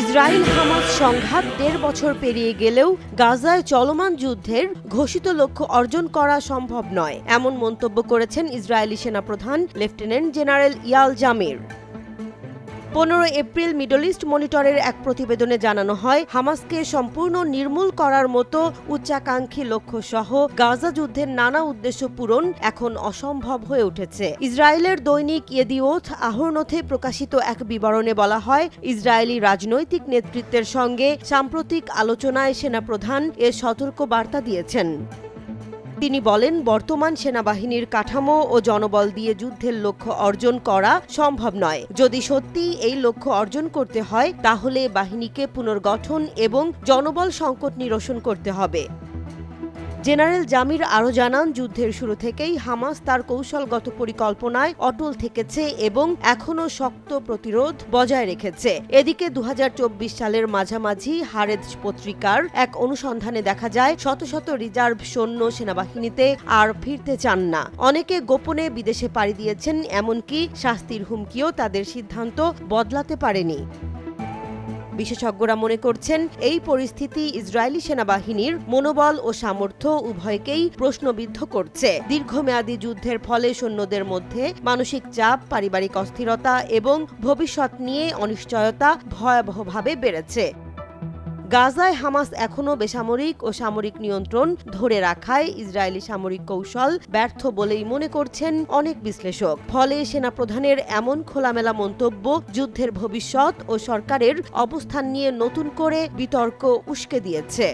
Israel Hamas সংঘাত দেড় বছর পেরিয়ে গেলেও গাজায় চলমান যুদ্ধের ঘোষিত লক্ষ্য অর্জন করা সম্ভব নয়, এমন মন্তব্য করেছেন ইসরায়েলি সেনাপ্রধান লেফটেন্যান্ট জেনারেল ইয়াল জামির। পনেরো এপ্রিল মিডল ইস্ট মনিটরের এক প্রতিবেদনে জানানো হয়, হামাসকে সম্পূর্ণ নির্মূল করার মতো উচ্চাকাঙ্ক্ষী লক্ষ্য সহ গাজা যুদ্ধের নানা উদ্দেশ্য পূরণ এখন অসম্ভব হয়ে উঠেছে। ইসরায়েলের দৈনিক ইয়েদিওথ আহরনথে প্রকাশিত এক বিবরণে বলা হয়, ইসরায়েলি রাজনৈতিক নেতৃত্বের সঙ্গে সাম্প্রতিক আলোচনায় সেনাপ্রধান এ সতর্ক বার্তা দিয়েছেন। তিনি বলেন, বর্তমান সেনাবাহিনীর কাঠামো ও জনবল দিয়ে যুদ্ধের লক্ষ্য অর্জন করা সম্ভব নয়। যদি সত্যি এই লক্ষ্য অর্জন করতে হয়, তাহলে বাহিনীকে পুনর্গঠন এবং জনবল সংকট নিরসন করতে হবে। জেনারেল জামির আরও জানান, যুদ্ধের শুরু থেকেই হামাস তার কৌশলগত পরিকল্পনায় অটল থেকেছে এবং এখনও শক্ত প্রতিরোধ বজায় রেখেছে। এদিকে দু হাজার চব্বিশ সালের মাঝামাঝি হারেদ পত্রিকার এক অনুসন্ধানে দেখা যায়, শত শত রিজার্ভ সৈন্য সেনাবাহিনীতে আর ফিরতে চান না। অনেকে গোপনে বিদেশে পাড়ি দিয়েছেন, এমনকি শাস্তির হুমকিও তাদের সিদ্ধান্ত বদলাতে পারেনি। বিশেষজ্ঞরা মনে করছেন এই পরিস্থিতি ইসরায়েলি সেনাবাহিনীর মনোবল ও সামর্থ্য উভয়কেই প্রশ্নবিদ্ধ করছে। দীর্ঘমেয়াদী যুদ্ধের ফলে সৈন্যদের মধ্যে মানসিক চাপ, পারিবারিক অস্থিরতা এবং ভবিষ্যৎ নিয়ে অনিশ্চয়তা ভয়াবহভাবে বেড়েছে। গাজায় হামাস এখনও বেসামরিক ও সামরিক নিয়ন্ত্রণ ধরে রাখায় ইসরায়েলি সামরিক কৌশল ব্যর্থ বলেই মনে করছেন অনেক বিশ্লেষক। ফলে সেনাপ্রধানের এমন খোলামেলা মন্তব্য যুদ্ধের ভবিষ্যৎ ও সরকারের অবস্থান নিয়ে নতুন করে বিতর্ক উস্কে দিয়েছে।